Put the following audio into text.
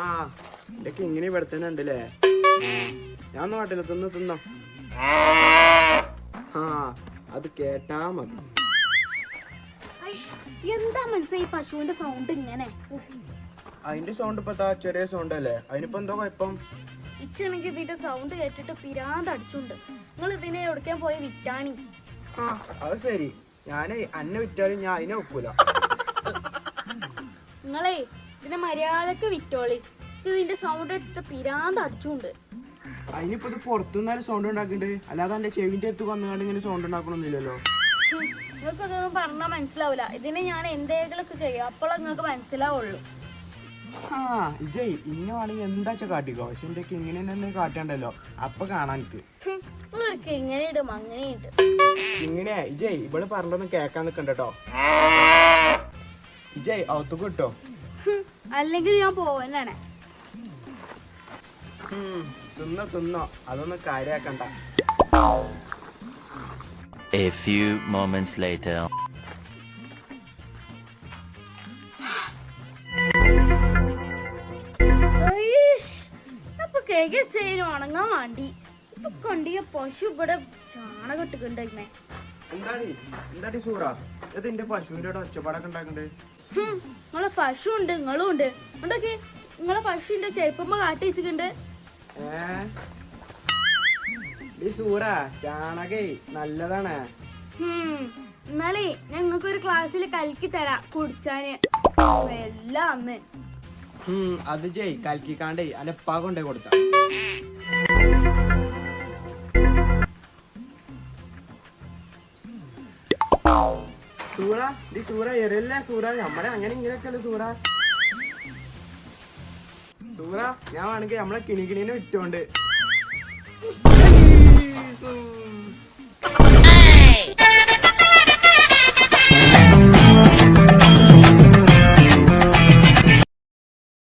ആ എന്റെ കിങ്ങിണി ഇവിടെ തന്നെ ഉണ്ടല്ലേ? ഞാൻ നോട്ടില്ല വട്ടില്ല തിന്ന്. തിന്നോ ആ അത് കേട്ടാ മതി. എന്താ മനസ്സിലായി പശുവിന്റെ സൗണ്ട് ഇങ്ങനെ? അതിന്റെ സൗണ്ട് ഇപ്പൊ ചെറിയ സൗണ്ട് അല്ലേ? അതിനിപ്പോ എന്തോ കുഴപ്പം? ഇച്ചാണെങ്കിൽ ഇതിന്റെ സൗണ്ട് കേട്ടിട്ട് പിരാന്ത് അടിച്ചുണ്ട്. നിങ്ങൾ ഇതിനെ എവിടേക്കാൻ പോയി വിറ്റാണി? ആ അത് ശരി. ഞാനേ അന്നെ വിറ്റാലും ഞാൻ അതിനെ ഒക്കൂല നിങ്ങളെ ഇതിനെ മര്യാദയ്ക്ക് വിറ്റോളി. ഇതിന്റെ സൗണ്ട് കേട്ടിട്ട് പിരാന്ത് അടിച്ചുണ്ട്. അതിനിപ്പോ ഇത് പുറത്തുനിന്നാലും സൗണ്ട് ഉണ്ടാക്കുന്നുണ്ട് അല്ലാതെ എന്റെ ചെവിന്റെ അടുത്ത് വന്നുകൊണ്ട് ഇങ്ങനെ സൗണ്ട് ഉണ്ടാക്കണമെന്നില്ലല്ലോ നിങ്ങൾക്ക് ഇതൊന്നും പറഞ്ഞാൽ മനസ്സിലാവില്ല ഇതിനെ ഞാൻ എന്തെങ്കിലുമൊക്കെ ചെയ്യും. അപ്പോൾ നിങ്ങൾക്ക് മനസ്സിലാവുള്ളൂ. ആ ഇജയ് ഇന്നാണെങ്കിൽ എന്താ കാട്ടിക്കോ? പക്ഷെ എന്റെ ഇങ്ങനെ തന്നെ കാട്ടണ്ടല്ലോ. അപ്പൊ കാണാൻ നിങ്ങളൊരു ഇങ്ങനെ ഇടും അങ്ങനെ ഇട്ട്. ഇങ്ങനെ ഇജയ് ഇവൾ പറഞ്ഞൊന്നും കേക്കാൻ നിക്കണ്ടോ ഇജയ് അകത്ത് കിട്ടോ. അല്ലെങ്കിൽ ഞാൻ പോവാനാണ് തിന്നോ തിന്നോ. അതൊന്നും കാര്യാക്കണ്ട. A few moments later. ഉണങ്ങാൻ വേണ്ടി. ഇപ്പൊ കണ്ടിയ പശു ഇവിടെ ചാണകം ഇട്ടുണ്ടായിരുന്നേ എന്താടി? എന്താടി സൂറ? ഇത് എന്റെ പശുവിന്റെ ഒച്ചപ്പാടൊക്കെ ഉണ്ടാക്കണ്ടേ. പശു ഉണ്ട് നിങ്ങളും ഉണ്ട്. ഉണ്ടൊക്കെ നിങ്ങളെ പശുവിന്റെ ചെരുപ്പമ്മ കാട്ടി വെച്ചിട്ടുണ്ട്. നല്ലതാണ്. എന്നാലേ ഞങ്ങൾക്ക് ഒരു ക്ലാസ്സിൽ കലക്കി തരാ കുടിച്ചാന്. എല്ലാം അന്ന്. അത് ജയ് കലക്കിക്കാണ്ടേ അന്റെ ഉപ്പാ കൊണ്ടേ കൊടുത്ത. സൂറ ഈ സൂറ എറിയല്ലേ സൂറ നമ്മളെ അങ്ങനെ ഇങ്ങനെയൊക്കെയല്ലേ സൂറ? സൂറ ഞാൻ വേണമെങ്കിൽ നമ്മളെ കിണികിണീനെ വിറ്റോണ്ട്. സൂറ.